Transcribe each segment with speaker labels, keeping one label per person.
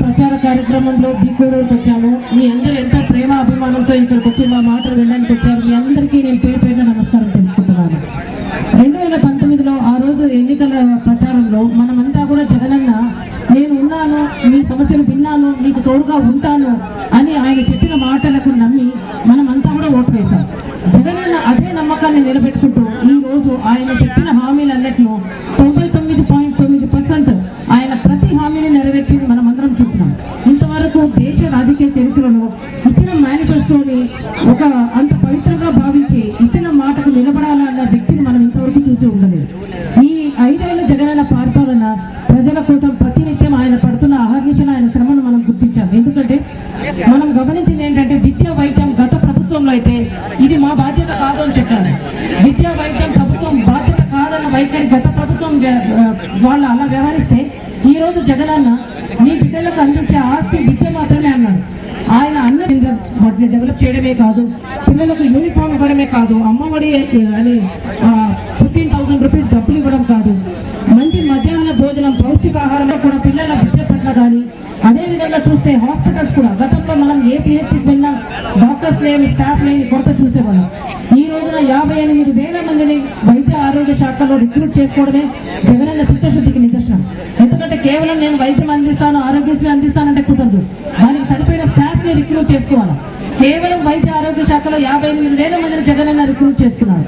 Speaker 1: ప్రచార కార్యక్రమంలో బీకోడూరుకు వచ్చాము మీ అందరూ ఎంతో ప్రేమ అభిమానంతో ఇక్కడికి వచ్చి మా మాటలు వెళ్ళడానికి వచ్చారు మీ అందరికీ నేను పేరు పేరున నమస్కారం తెలుసుకుంటున్నాను రెండు వేల పంతొమ్మిదిలో ఆ రోజు ఎన్నికల ప్రచారంలో మనమంతా కూడా జగనన్న నేను ఉన్నాను మీ సమస్యలు విన్నాను మీకు తోడుగా ఉంటాను అని ఒక అంత పవిత్రంగా భావించి ఇచ్చిన మాటకు నిలబడాలన్న వ్యక్తిని మనం ఇంతవరకు చూసి ఉండలేదు. ఈ ఐదేళ్ళ జగనన్న పార్పాలన ప్రజల కోసం ప్రతినిత్యం ఆయన పడుతున్న అహర్నిశన ఆయన శ్రమను మనం గుర్తించాం. ఎందుకంటే మనం గమనించింది ఏంటంటే విద్యా వైద్యం గత ప్రభుత్వంలో అయితే ఇది మా బాధ్యత కాదు అని చెప్పారు. విద్యా వైద్యం ప్రభుత్వం బాధ్యత కాదన్న వైఖరి గత ప్రభుత్వం వాళ్ళు అలా వ్యవహరిస్తే ఈ రోజు జగనన్న మీ బిడ్డలకు అందించే ఆస్తి విద్య మాత్రమే అన్నాడు ఆయన అన్న వాటిని ఇవ్వడమే కాదు పిల్లలకు యూనిఫామ్ ఇవ్వడమే కాదు అమ్మఒడి అని ఫిఫ్టీన్ థౌసండ్ రూపీస్ డబ్బులు ఇవ్వడం కాదు. మంచి మధ్యాహ్న భోజనం పౌష్టికాహారంలో కూడా పిల్లల విద్య పట్ల కానీ అదేవిధంగా చూస్తే హాస్పిటల్స్ కూడా గతంలో మనం ఏ పిహెచ్సికి వెళ్ళినా డాక్టర్స్ లేని స్టాఫ్ లేని కొరత చూసేవాళ్ళం. ఈ రోజున యాభై ఎనిమిది వేల మందిని వైద్య ఆరోగ్య శాఖలో రిక్రూట్ చేసుకోవడమే జగనన్న చిత్తశుద్ధికి నిదర్శనం. ఎందుకంటే కేవలం నేను వైద్యం అందిస్తాను ఆరోగ్యశ్రీ అందిస్తానంటే కుదరదు. దానికి సరిపోయిన స్టాఫ్ని రిక్రూట్ చేసుకోవాలి? కేవలం వైద్య ఆరోగ్య శాఖలో యాభై ఎనిమిది వేల మందిని జగనన్న రిక్రూట్ చేస్తున్నారు.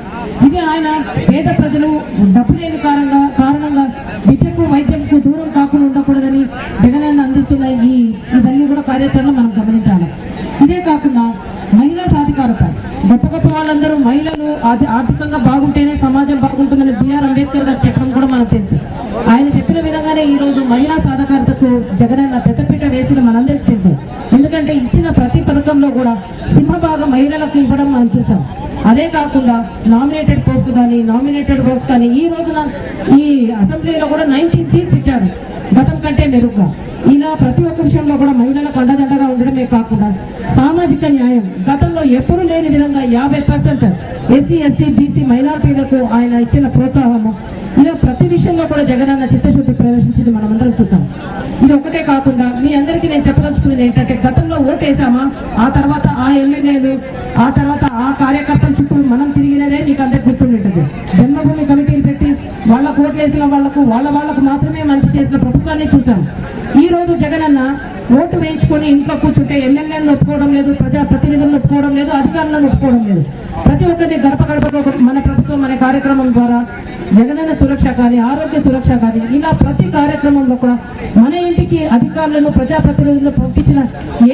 Speaker 1: ఇది ఆయన పేద ప్రజలు డబ్బు లేని కారణంగా కారణంగా విద్యకు వైద్యంకు దూరం కాకుండా ఉండకూడదని జగనన్న అందిస్తున్న ఈ ఇవన్నీ కూడా కార్యాచరణ మనం గమనించాలి. ఇదే కాకుండా మహిళా సాధికారత. గొప్ప గొప్ప వాళ్ళందరూ మహిళలు ఆర్థికంగా బాగుంటేనే సమాజం బాగుంటుందని బిఆర్ అంబేద్కర్ గారు చెప్పడం కూడా మనకు తెలుసు. ఆయన చెప్పిన విధంగానే ఈ రోజు మహిళా సాధికారతకు జగనన్న పెద్దపీట వేసిన మనందరికీ తెలుసు. ఎందుకంటే ఇచ్చిన ప్రతి పథకంలో కూడా సింహభాగం మహిళలకు ఇవ్వడం మనం చూసాం అదే కాకుండా నామినేటెడ్ పోస్ట్ కానీ నామినేటెడ్ పోస్ట్ కానీ ఈ రోజున ఈ అసెంబ్లీలో కూడా నైన్టీన్ సీట్స్ ఇచ్చారు. గతం కంటే మెరుగ్గా. ఇలా ప్రతి ఒక్క విషయంలో కూడా మహిళలకు అండదండగా ఉండడమే కాకుండా సామాజిక న్యాయం గతంలో ఎప్పుడు లేని విధంగా యాభై పర్సెంట్ ఎస్సీ ఎస్టీ బీసీ మైనార్టీలకు ఆయన ఇచ్చిన ప్రోత్సాహము. ఇలా ప్రతి విషయంలో కూడా జగనన్న చిత్తశుద్ధి ప్రవేశించింది మనమందరం చూసాం. ఇది ఒకటే కాకుండా మీ అందరికీ నేను చెప్పదలుచుకున్నది ఏంటంటే గతంలో ఓటేసామా ఆ తర్వాత ఆ ఎమ్మెల్యేలు ఆ తర్వాత ఆ కార్యకర్తల చుట్టూ మనం తిరిగినదే మీకు అందరికీ వాళ్ళకు వాళ్ళకు వాళ్ళ వాళ్ళకు మాత్రమే మంచి చేసిన ప్రభుత్వాన్ని చూసాం ఈ రోజు జగనన్న ఓటు వేయించుకొని ఇంట్లో కూర్చుంటే ఎమ్మెల్యేలను ఒప్పుకోవడం లేదు ప్రజా ప్రతినిధులను ఒప్పుకోవడం లేదు అధికారులను ఒప్పుకోవడం లేదు. ప్రతి ఒక్కరిని గడప గడపకు మన ప్రభుత్వం మన కార్యక్రమం ద్వారా జగనన్న సురక్ష కానీ ఆరోగ్య సురక్ష కానీ ఇలా ప్రతి కార్యక్రమంలో కూడా మన ఇంటికి అధికారులను ప్రజాప్రతినిధులను పంపించిన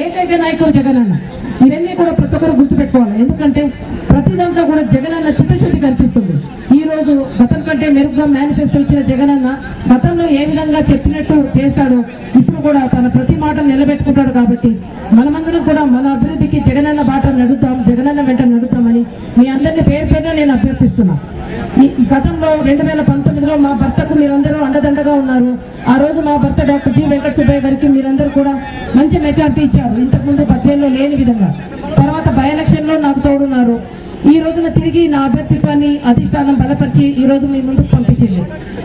Speaker 1: ఏకైక నాయకుడు జగనన్న ఇవన్నీ కూడా ప్రతి ఒక్కరు గుర్తుపెట్టుకోవాలి. ఎందుకంటే ప్రతి దాంట్లో కూడా జగనన్న చిత్తశుద్ధి కనిపిస్తుంది. ఈరోజు గతం కంటే మెరుగ్గా మేనిఫెస్టో ఇచ్చిన జగనన్న గతంలో ఏ విధంగా చెప్పినట్టు చేస్తాడో ఇప్పుడు కూడా తన ప్రతి మాట నిలబెట్టుకుంటాడు కాబట్టి మనమందరం కూడా మన అభివృద్ధికి జగనన్న బాట నడుద్దాం జగనన్న వెంట నడుద్దామని మీ అందరినీ పేరు పేరున నేను అభ్యర్థిస్తున్నా. గతంలో రెండు వేల పంతొమ్మిదిలో మా భర్తకు మీరందరూ అండదండగా ఉన్నారు. ఆ రోజు మా భర్త డాక్టర్ జి వెంకట సుబ్బయ్య గారికి మీరందరూ కూడా మంచి మెజార్టీ ఇచ్చారు. ఇంతకుముందు పద్యంలో లేని విధంగా. తర్వాత బై ఎలక్షన్లో నాకు తోడున్నారు. ఈ రోజున తిరిగి నా అధిష్టానం బలపరిచి ఈ రోజు మీ ముందుకు పంపించింది.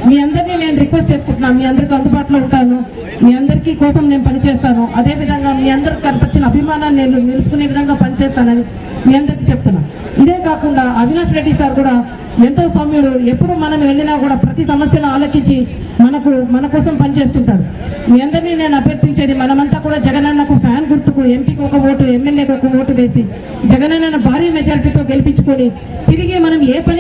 Speaker 1: మీ అందరినీ నేను రిక్వెస్ట్ చేసుకుంటున్నాను. మీ అందరికి అందుబాటులో ఉంటాను. మీ అందరికీ కోసం నేను పనిచేస్తాను. అదే విధంగా మీ అందరికి కనపరిచిన అభిమానాన్ని నేను నిలుపుకునే విధంగా పనిచేస్తానని మీ అందరికీ చెప్తున్నాను ఇదే కాకుండా అవినాష్ రెడ్డి సార్ కూడా ఎంతో సౌమ్యుడు. ఎప్పుడు మనం వెళ్ళినా కూడా ప్రతి సమస్యను ఆలోచించి మనకు మన కోసం పనిచేస్తుంటారు మీ అందరినీ నేను అభ్యర్థించేది మనమంతా కూడా జగనన్నకు ఫ్యాన్ గుర్తుకు ఎంపీకి ఒక ఓటు ఎమ్మెల్యేకి ఒక ఓటు వేసి జగనన్న భారీ మెజారిటీతో గెలిపించుకొని తిరిగి మనం ఏ పని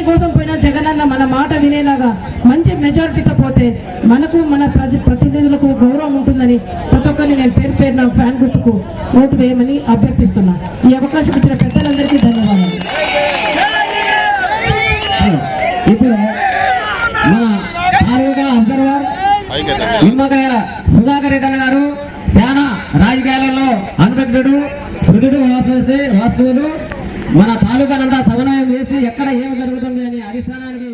Speaker 1: మన మాట వినేలాగా మంచి మెజారిటీతో పోతే మనకు మన ప్రతినిధులకు గౌరవం ఉంటుందని ప్రతి ఒక్కరిని నేను పేరు పేరున ఫ్యాన్ గుర్తుకు ఓటు వేయమని అభ్యర్థిస్తున్నా. ఈ అవకాశం ఇచ్చిన పెద్దలందరికీ ధన్యవాదాలు.
Speaker 2: ఇప్పుడు మన అబ్జర్వర్ నిమ్మకాయల సుధాకర్ రెడ్డి గారు చాలా రాజకీయాలలో అనుభక్తుడు హృదుడు వాసు వాస్తువులు మన తాలూకానంతా సమన్వయం చేసి ఎక్కడ ఏమి జరుగుతుంది అని అధిష్టానానికి